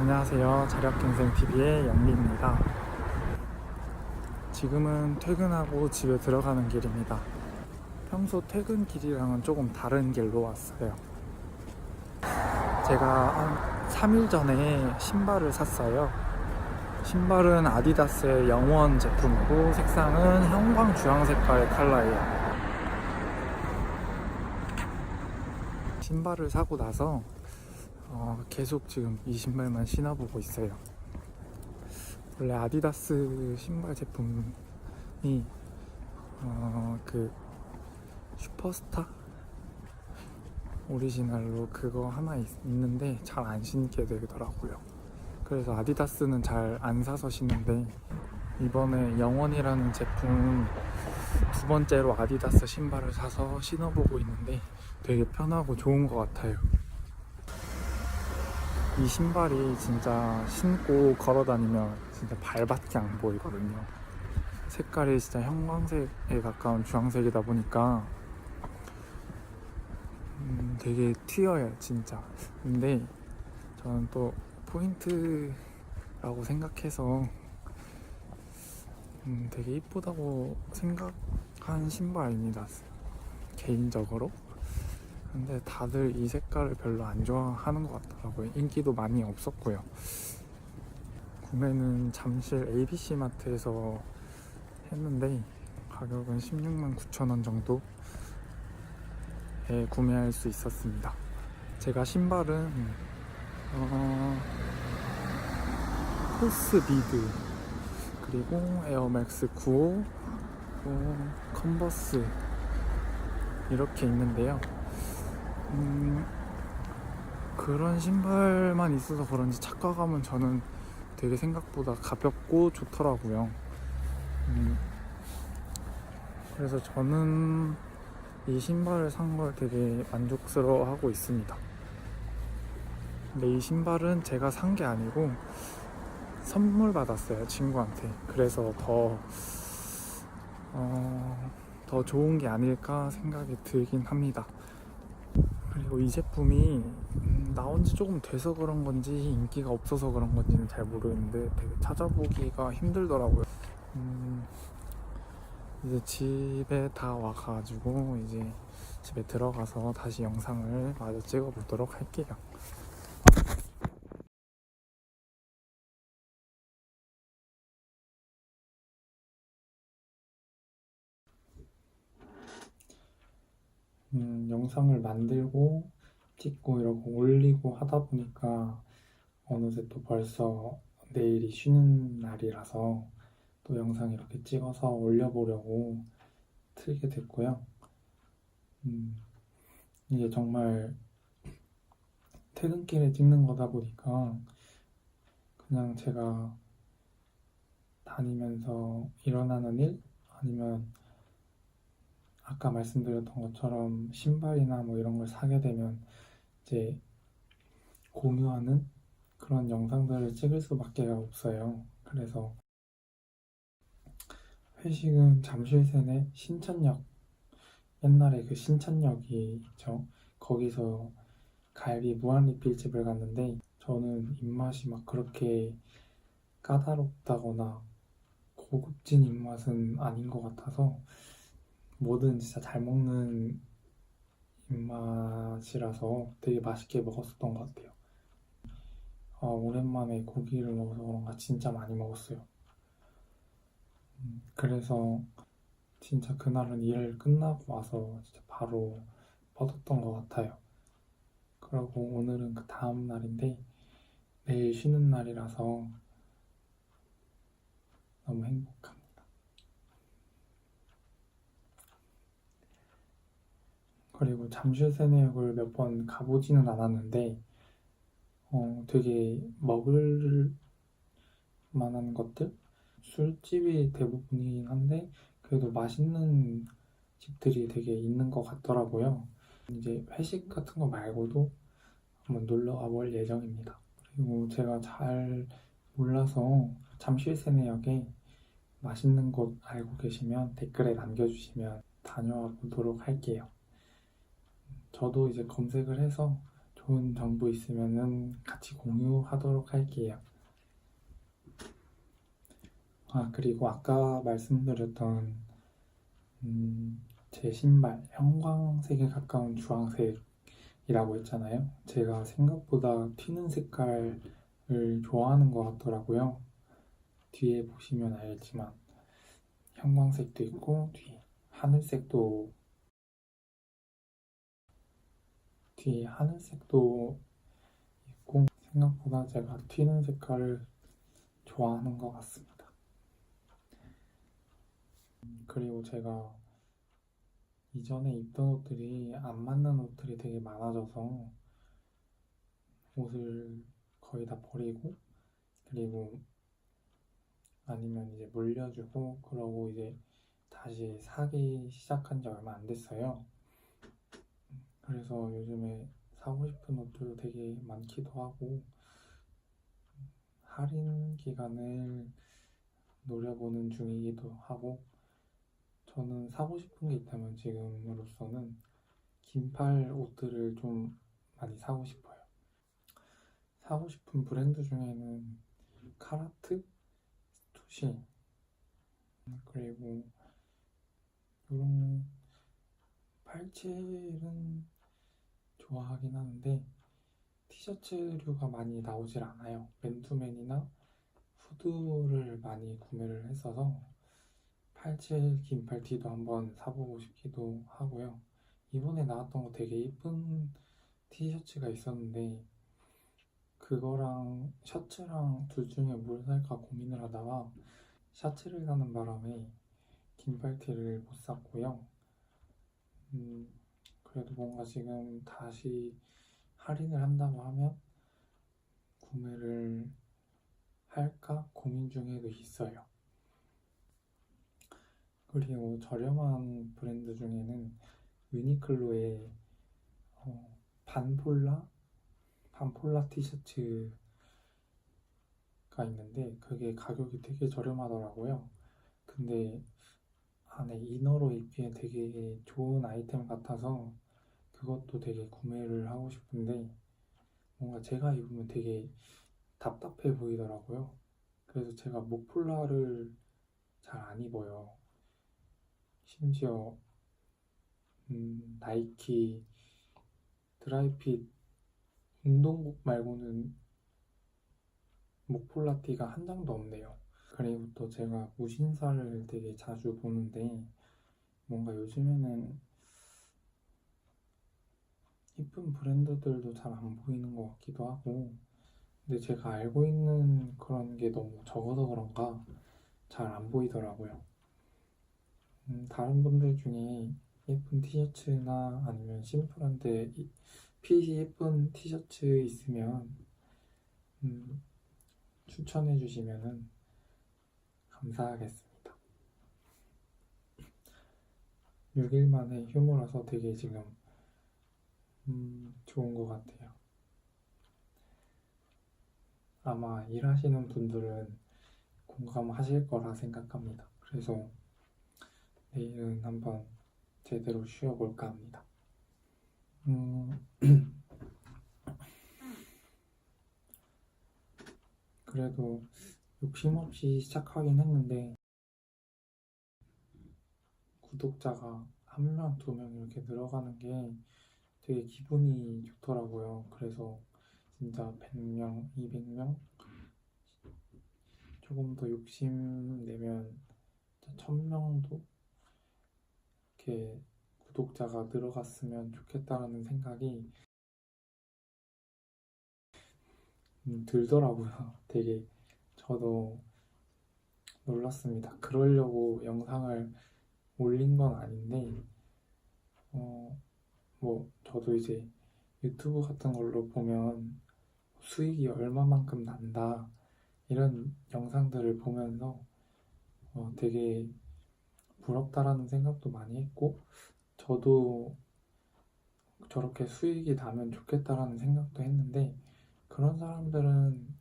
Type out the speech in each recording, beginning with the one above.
안녕하세요. 자력갱생TV의 영리입니다. 지금은 퇴근하고 집에 들어가는 길입니다. 평소 퇴근길이랑은 조금 다른 길로 왔어요. 제가 한 3일 전에 신발을 샀어요. 신발은 아디다스의 영원 제품이고 색상은 형광 주황 색깔의 컬러예요. 신발을 사고 나서 어, 계속 지금 이 신발만 신어보고 있어요. 원래 아디다스 신발 제품이 어, 그 슈퍼스타 오리지널로 그거 하나 있, 있는데 잘 안 신게 되더라고요. 그래서 아디다스는 잘 안 사서 신는데 이번에 영원이라는 제품 두 번째로 아디다스 신발을 사서 신어보고 있는데 되게 편하고 좋은 것 같아요. 이 신발이 진짜 신고 걸어 다니면 진짜 발밖에 안 보이거든요. 색깔이 진짜 형광색에 가까운 주황색이다 보니까 음, 되게 튀어요, 진짜. 근데 저는 또 포인트라고 생각해서 음, 되게 이쁘다고 생각한 신발입니다. 개인적으로. 근데 다들 이 색깔을 별로 안 좋아하는 것 같더라고요. 인기도 많이 없었고요. 구매는 잠실 ABC 마트에서 했는데 가격은 16만 9천 원 정도에 구매할 수 있었습니다. 제가 신발은 어, 포스 비드 그리고 에어맥스 95 어, 컨버스 이렇게 있는데요. 음, 그런 신발만 있어서 그런지 착각하면 저는 되게 생각보다 가볍고 좋더라고요. 음, 그래서 저는 이 신발을 산 걸 되게 만족스러워 하고 있습니다. 근데 이 신발은 제가 산 게 아니고 선물 받았어요, 친구한테. 그래서 더, 어, 더 좋은 게 아닐까 생각이 들긴 합니다. 그리고 이 제품이 음, 나온 지 조금 돼서 그런 건지 인기가 없어서 그런 건지는 잘 모르겠는데 되게 찾아보기가 힘들더라고요. 음, 이제 집에 다 와가지고 이제 집에 들어가서 다시 영상을 마저 찍어보도록 할게요. 음, 영상을 만들고 찍고 이러고 올리고 하다 보니까 어느새 또 벌써 내일이 쉬는 날이라서 또 영상 이렇게 찍어서 올려보려고 틀게 됐고요. 음, 이게 정말 퇴근길에 찍는 거다 보니까 그냥 제가 다니면서 일어나는 일 아니면 아까 말씀드렸던 것처럼 신발이나 뭐 이런 걸 사게 되면 이제 공유하는 그런 영상들을 찍을 수밖에 없어요. 그래서 회식은 잠실 세내 신천역 옛날에 그 신천역이 있죠. 거기서 갈비 무한리필집을 갔는데 저는 입맛이 막 그렇게 까다롭다거나 고급진 입맛은 아닌 것 같아서 뭐든 진짜 잘 먹는 입맛이라서 되게 맛있게 먹었었던 것 같아요. 아, 오랜만에 고기를 먹어서 그런가 진짜 많이 먹었어요. 음, 그래서 진짜 그날은 일 끝나고 와서 진짜 바로 뻗었던 것 같아요. 그리고 오늘은 그 다음 날인데 내일 쉬는 날이라서 너무 행복합니다. 그리고 잠실 세내역을 몇 번 가보지는 않았는데 어, 되게 먹을 만한 것들 술집이 대부분이긴 한데 그래도 맛있는 집들이 되게 있는 것 같더라고요. 이제 회식 같은 거 말고도 한번 놀러 가볼 예정입니다. 그리고 제가 잘 몰라서 잠실 세내역에 맛있는 곳 알고 계시면 댓글에 남겨주시면 다녀와 보도록 할게요. 저도 이제 검색을 해서 좋은 정보 있으면은 같이 공유하도록 할게요. 아, 그리고 아까 말씀드렸던 음, 제 신발 형광색에 가까운 주황색이라고 했잖아요. 제가 생각보다 튀는 색깔을 좋아하는 것 같더라고요. 뒤에 보시면 알겠지만 형광색도 있고 뒤에 하늘색도 뒤에 하늘색도 있고 생각보다 제가 튀는 색깔을 좋아하는 것 같습니다. 그리고 제가 이전에 입던 옷들이 안 맞는 옷들이 되게 많아져서 옷을 거의 다 버리고 그리고 아니면 이제 물려주고 그러고 이제 다시 사기 시작한 지 얼마 안 됐어요. 그래서 요즘에 사고 싶은 옷들도 되게 많기도 하고 할인 기간을 노려보는 중이기도 하고 저는 사고 싶은 게 있다면 지금으로서는 긴팔 옷들을 좀 많이 사고 싶어요. 사고 싶은 브랜드 중에는 카라트, 스투시 그리고 이런 팔찌는 좋아하긴 하는데 티셔츠류가 많이 나오질 않아요. 맨투맨이나 후드를 많이 구매를 했어서 팔찌 긴팔 티도 한번 사보고 싶기도 하고요. 이번에 나왔던 거 되게 예쁜 티셔츠가 있었는데 그거랑 셔츠랑 둘 중에 뭘 살까 고민을 하다가 셔츠를 사는 바람에 긴팔 티를 못 샀고요. 음, 그래도 뭔가 지금 다시 할인을 한다고 하면 구매를 할까 고민 중에도 있어요. 그리고 저렴한 브랜드 중에는 유니클로의 어, 반폴라? 반폴라 티셔츠가 있는데 그게 가격이 되게 저렴하더라고요. 근데 안에 이너로 입기에 되게 좋은 아이템 같아서 그것도 되게 구매를 하고 싶은데 뭔가 제가 입으면 되게 답답해 보이더라고요. 그래서 제가 목폴라를 잘 안 입어요. 심지어 음, 나이키 드라이핏 운동복 말고는 목폴라티가 한 장도 없네요. 그리고 또 제가 무신사를 되게 자주 보는데 뭔가 요즘에는 이쁜 브랜드들도 잘 안 보이는 것 같기도 하고 근데 제가 알고 있는 그런 게 너무 적어서 그런가 잘 안 보이더라고요. 음, 다른 분들 중에 예쁜 티셔츠나 아니면 심플한데 이- 핏이 예쁜 티셔츠 있으면 음, 추천해 주시면은 감사하겠습니다. 6일 만에 휴무라서 되게 지금 음, 좋은 것 같아요. 아마 일하시는 분들은 공감하실 거라 생각합니다. 그래서 내일은 한번 제대로 쉬어볼까 합니다. 음, 그래도 욕심 없이 시작하긴 했는데 구독자가 한 명, 두 명 이렇게 늘어가는 게 되게 기분이 좋더라고요. 그래서 진짜 100명, 200명 조금 더 욕심 내면 1000명도 이렇게 구독자가 늘어갔으면 좋겠다라는 생각이 음, 들더라고요. 되게 저도 놀랐습니다. 그러려고 영상을 올린 건 아닌데, 어, 뭐, 저도 이제 유튜브 같은 걸로 보면 수익이 얼마만큼 난다, 이런 영상들을 보면서 어, 되게 부럽다라는 생각도 많이 했고, 저도 저렇게 수익이 나면 좋겠다라는 생각도 했는데, 그런 사람들은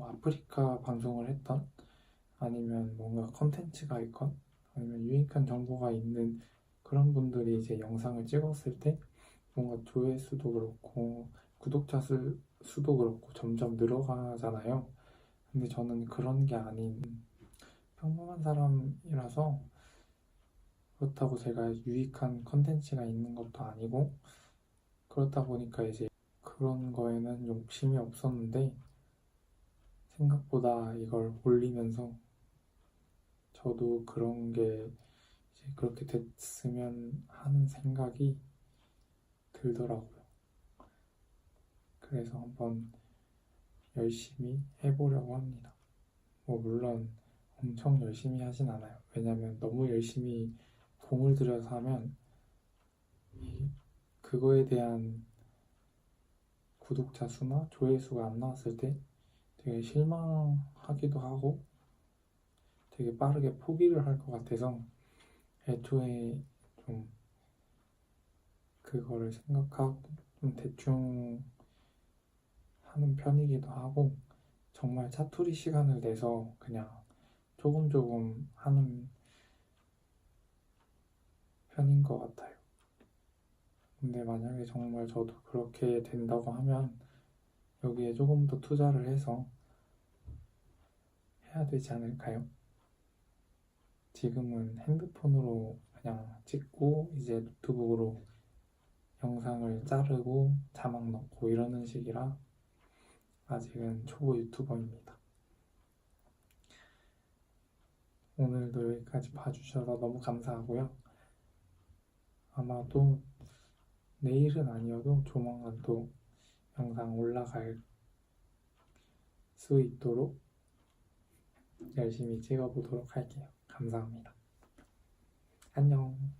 뭐 아프리카 방송을 했던 아니면 뭔가 컨텐츠가 있건 아니면 유익한 정보가 있는 그런 분들이 이제 영상을 찍었을 때 뭔가 조회수도 그렇고 구독자 수, 수도 그렇고 점점 늘어가잖아요. 근데 저는 그런 게 아닌 평범한 사람이라서 그렇다고 제가 유익한 컨텐츠가 있는 것도 아니고 그렇다 보니까 이제 그런 거에는 욕심이 없었는데 생각보다 이걸 올리면서 저도 그런 게 이제 그렇게 됐으면 하는 생각이 들더라고요. 그래서 한번 열심히 해보려고 합니다. 뭐 물론 엄청 열심히 하진 않아요. 왜냐면 너무 열심히 공을 들여서 하면 이 그거에 대한 구독자 수나 조회수가 안 나왔을 때 되게 실망하기도 하고 되게 빠르게 포기를 할 것 같아서 애초에 좀 그거를 생각하고 좀 대충 하는 편이기도 하고 정말 사투리 시간을 내서 그냥 조금 조금 하는 편인 것 같아요. 근데 만약에 정말 저도 그렇게 된다고 하면 여기에 조금 더 투자를 해서 해야 되지 않을까요? 지금은 핸드폰으로 그냥 찍고 이제 노트북으로 영상을 자르고 자막 넣고 이러는 식이라 아직은 초보 유튜버입니다. 오늘도 여기까지 봐주셔서 너무 감사하고요. 아마도 내일은 아니어도 조만간 또 영상 올라갈 수 있도록 열심히 찍어보도록 할게요. 감사합니다. 안녕.